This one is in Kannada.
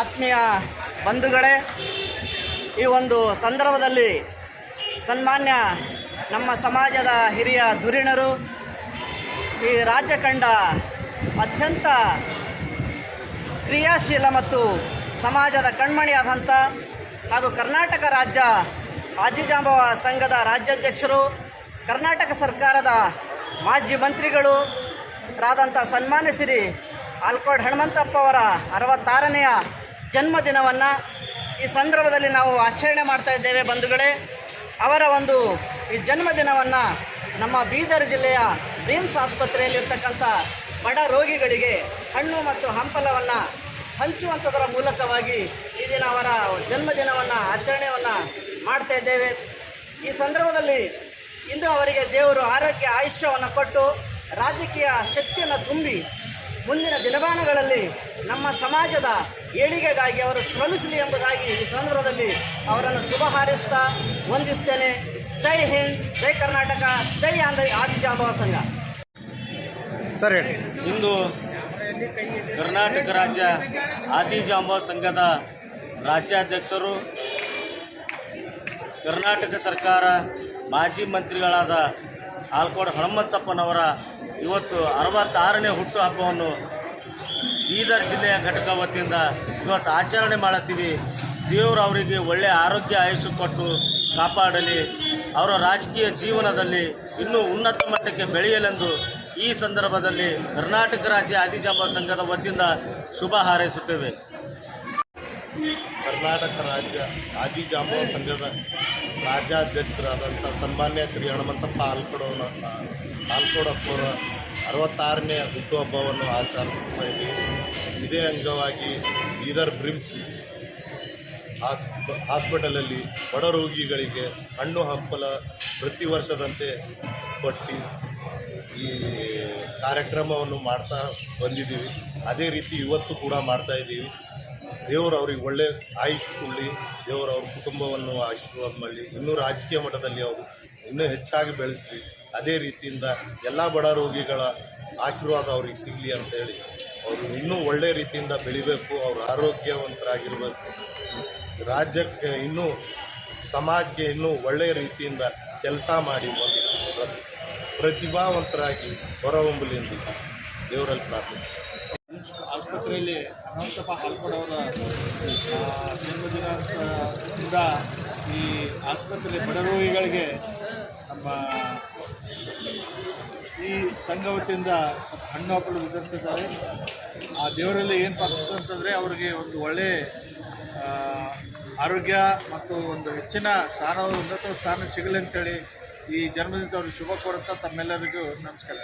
ಆತ್ಮೀಯ ಬಂಧುಗಳೇ, ಈ ಒಂದು ಸಂದರ್ಭದಲ್ಲಿ ಸನ್ಮಾನ್ಯ ನಮ್ಮ ಸಮಾಜದ ಹಿರಿಯ ಧುರೀಣರು, ಈ ರಾಜ್ಯ ಕಂಡ ಅತ್ಯಂತ ಕ್ರಿಯಾಶೀಲ ಮತ್ತು ಸಮಾಜದ ಕಣ್ಮಣಿಯಾದಂಥ ಹಾಗೂ ಕರ್ನಾಟಕ ರಾಜ್ಯ ಆಜಿಜಾಂಬವ ಸಂಘದ ರಾಜ್ಯಾಧ್ಯಕ್ಷರು, ಕರ್ನಾಟಕ ಸರ್ಕಾರದ ಮಾಜಿ ಮಂತ್ರಿಗಳು, ರಾದಂಥ ಸನ್ಮಾನ್ಯ ಶ್ರೀ ಆಲ್ಕೋಡ್ ಹನುಮಂತಪ್ಪ ಅವರ ಅರವತ್ತಾರನೆಯ ಜನ್ಮದಿನವನ್ನು ಈ ಸಂದರ್ಭದಲ್ಲಿ ನಾವು ಆಚರಣೆ ಮಾಡ್ತಾ ಇದ್ದೇವೆ ಬಂಧುಗಳೇ. ಅವರ ಒಂದು ಈ ಜನ್ಮದಿನವನ್ನು ನಮ್ಮ ಬೀದರ್ ಜಿಲ್ಲೆಯ ರಿಮ್ಸ್ ಆಸ್ಪತ್ರೆಯಲ್ಲಿರ್ತಕ್ಕಂಥ ಬಡ ರೋಗಿಗಳಿಗೆ ಹಣ್ಣು ಮತ್ತು ಹಂಪಲವನ್ನು ಹಂಚುವಂಥದರ ಮೂಲಕವಾಗಿ ಈ ದಿನ ಅವರ ಜನ್ಮದಿನವನ್ನು ಆಚರಣೆಯನ್ನು ಮಾಡ್ತಾ ಇದ್ದೇವೆ. ಈ ಸಂದರ್ಭದಲ್ಲಿ ಇಂದು ಅವರಿಗೆ ದೇವರು ಆರೋಗ್ಯ ಆಯುಷ್ಯವನ್ನು ಕೊಟ್ಟು ರಾಜಕೀಯ ಶಕ್ತಿಯನ್ನು ತುಂಬಿ ಮುಂದಿನ ದಿನಮಾನಗಳಲ್ಲಿ ನಮ್ಮ ಸಮಾಜದ ಏಳಿಗೆಗಾಗಿ ಅವರು ಶ್ರಮಿಸಲಿ ಎಂಬುದಾಗಿ ಈ ಸಂದರ್ಭದಲ್ಲಿ ಅವರನ್ನು ಶುಭ ಹಾರೈಸ್ತಾ ವಂದಿಸ್ತೇನೆ. ಜೈ ಹಿಂದ್ ಜೈ ಕರ್ನಾಟಕ ಜೈ ಆಂಧ್ರ ಆದಿಜಾಂಬವ ಸಂಘ. ಸರ್ ಹೇಳಿ. ಇಂದು ಕರ್ನಾಟಕ ರಾಜ್ಯ ಆದಿಜಾಂಬ ಸಂಘದ ರಾಜ್ಯಾಧ್ಯಕ್ಷರು ಕರ್ನಾಟಕ ಸರ್ಕಾರ ಮಾಜಿ ಮಂತ್ರಿಗಳಾದ ಆಲ್ಕೋಡ್ ಹನುಮಂತಪ್ಪನವರ ಇವತ್ತು ಅರವತ್ತಾರನೇ ಹುಟ್ಟುಹಬ್ಬವನ್ನು ಬೀದರ್ ಜಿಲ್ಲೆಯ ಘಟಕ ವತಿಯಿಂದ ಇವತ್ತು ಆಚರಣೆ ಮಾಡತ್ತೀವಿ. ದೇವರು ಅವರಿಗೆ ಒಳ್ಳೆಯ ಆರೋಗ್ಯ ಆಯಸ್ಸು ಕೊಟ್ಟು ಕಾಪಾಡಲಿ. ಅವರ ರಾಜಕೀಯ ಜೀವನದಲ್ಲಿ ಇನ್ನೂ ಉನ್ನತ ಮಟ್ಟಕ್ಕೆ ಬೆಳೆಯಲೆಂದು ಈ ಸಂದರ್ಭದಲ್ಲಿ ಕರ್ನಾಟಕ ರಾಜ್ಯ ಆದಿಜಾಂಬ ಸಂಘದ ವತಿಯಿಂದ ಶುಭ ಹಾರೈಸುತ್ತೇವೆ. ಕರ್ನಾಟಕ ರಾಜ್ಯ ಆದಿಜಾಂಬವ ಸಂಘದ ರಾಜ್ಯಾಧ್ಯಕ್ಷರಾದಂಥ ಸನ್ಮಾನ್ಯ ಶ್ರೀ ಹನುಮಂತಪ್ಪ ಆಲ್ಕೊಡವನ ಆಲ್ಕೊಡಪ್ಪವರ ಅರವತ್ತಾರನೇ ಹುಟ್ಟುಹಬ್ಬವನ್ನು ಆಚರಿಸ್ತಾ ಇದ್ದೀವಿ. ಇದೇ ಅಂಗವಾಗಿ ಬೀದರ್ ಬ್ರಿಮ್ಸ್ ಹಾಸ್ಪ ಹಾಸ್ಪಿಟಲಲ್ಲಿ ಬಡ ರೋಗಿಗಳಿಗೆ ಹಣ್ಣು ಹಂಪಲ ಪ್ರತಿ ವರ್ಷದಂತೆ ಕೊಟ್ಟು ಈ ಕಾರ್ಯಕ್ರಮವನ್ನು ಮಾಡ್ತಾ ಬಂದಿದ್ದೀವಿ. ಅದೇ ರೀತಿ ಇವತ್ತು ಕೂಡ ಮಾಡ್ತಾ ಇದ್ದೀವಿ. ದೇವರು ಅವ್ರಿಗೆ ಒಳ್ಳೆ ಆಯುಷ್ ಕೊಡಲಿ, ದೇವರು ಅವ್ರ ಕುಟುಂಬವನ್ನು ಆಶೀರ್ವಾದ ಮಾಡಲಿ. ಇನ್ನೂ ರಾಜಕೀಯ ಮಟ್ಟದಲ್ಲಿ ಅವರು ಇನ್ನೂ ಹೆಚ್ಚಾಗಿ ಬೆಳೆಸಲಿ. ಅದೇ ರೀತಿಯಿಂದ ಎಲ್ಲ ಬಡ ರೋಗಿಗಳ ಆಶೀರ್ವಾದ ಅವ್ರಿಗೆ ಸಿಗಲಿ ಅಂತೇಳಿ ಅವರು ಇನ್ನೂ ಒಳ್ಳೆ ರೀತಿಯಿಂದ ಬೆಳಿಬೇಕು, ಅವ್ರು ಆರೋಗ್ಯವಂತರಾಗಿರಬೇಕು. ರಾಜ್ಯಕ್ಕೆ ಇನ್ನೂ ಸಮಾಜಕ್ಕೆ ಇನ್ನೂ ಒಳ್ಳೆಯ ರೀತಿಯಿಂದ ಕೆಲಸ ಮಾಡಿ ಪ್ರತಿಭಾವಂತರಾಗಿ ಹೊರಹೊಂಬಲಿ ಎಂದು ದೇವರಲ್ಲಿ ಪ್ರಾರ್ಥಿಸ್ತೀನಿ. ಆಸ್ಪತ್ರೆಯಲ್ಲಿ ಹನುಮಂತಪ್ಪ ಹಾಲ್ಕೊಡವರ ಜನ್ಮದಿನದಿಂದ ಈ ಆಸ್ಪತ್ರೆ ಬಡ ರೋಗಿಗಳಿಗೆ ನಮ್ಮ ಈ ಸಂಘ ವತಿಯಿಂದ ಹಣ್ಣು ಹಪ್ಪಳು ವಿತರಿಸಿದ್ದಾರೆ. ಆ ದೇವರಲ್ಲಿ ಏನು ಪ್ರಾರ್ಥಿಸ್ತು ಅಂತಂದರೆ ಅವರಿಗೆ ಒಂದು ಒಳ್ಳೆ ಆರೋಗ್ಯ ಮತ್ತು ಒಂದು ಹೆಚ್ಚಿನ ಸ್ಥಾನ, ಉನ್ನತ ಸ್ಥಾನ ಸಿಗಲಿ ಅಂತೇಳಿ ಈ ಜನ್ಮದಿಂದ ಅವ್ರಿಗೆ ಶುಭ ಕೋರುತ್ತಾ ತಮ್ಮೆಲ್ಲರಿಗೂ ನಮಸ್ಕಾರ.